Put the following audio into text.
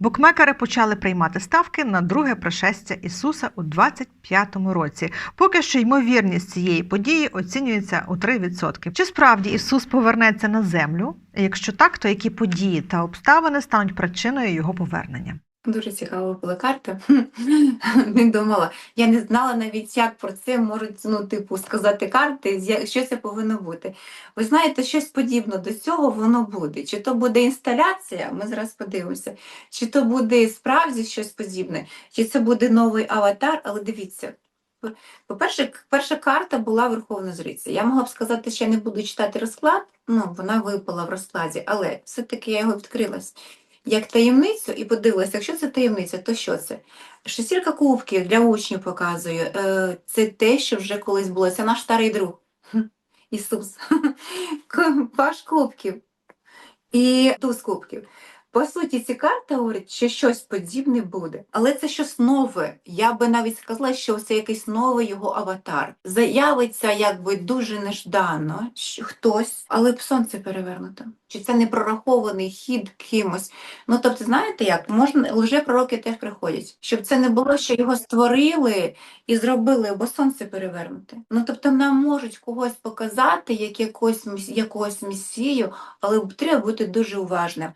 Букмекери почали приймати ставки на друге пришестя Ісуса у 25-му році. Поки що ймовірність цієї події оцінюється у 3%. Чи справді Ісус повернеться на землю? Якщо так, то які події та обставини стануть причиною його повернення? Дуже цікава була карта. Не думала. Я не знала навіть, як про це можуть ну, типу, сказати карти, що це повинно бути. Ви знаєте, щось подібне до цього воно буде. Чи то буде інсталяція, ми зараз подивимося, чи то буде справді щось подібне, чи це буде новий аватар, але дивіться. По-перше, перша карта була Верховна Жриця. Я могла б сказати, що я не буду читати розклад, ну, вона випала в розкладі, але все-таки я його відкрилась як таємницю і подивилася, якщо це таємниця, то що це? Шестірка кубків для учнів показує. Е, Це те, що вже колись було. Це наш старий друг. Ісус. Паш кубків і туз кубків. По суті, ці карти говорять, що щось подібне буде, але це щось нове. Я би навіть сказала, що це якийсь новий його аватар. Заявиться якби дуже неждано хтось, але б сонце перевернуто. Чи це не прорахований хід кимось? Ну тобто, знаєте як, можна лжепророки теж приходять, щоб це не було, що його створили і зробили, бо сонце перевернуте. Ну тобто нам можуть когось показати як якогось, якогось месію, але треба бути дуже уважним.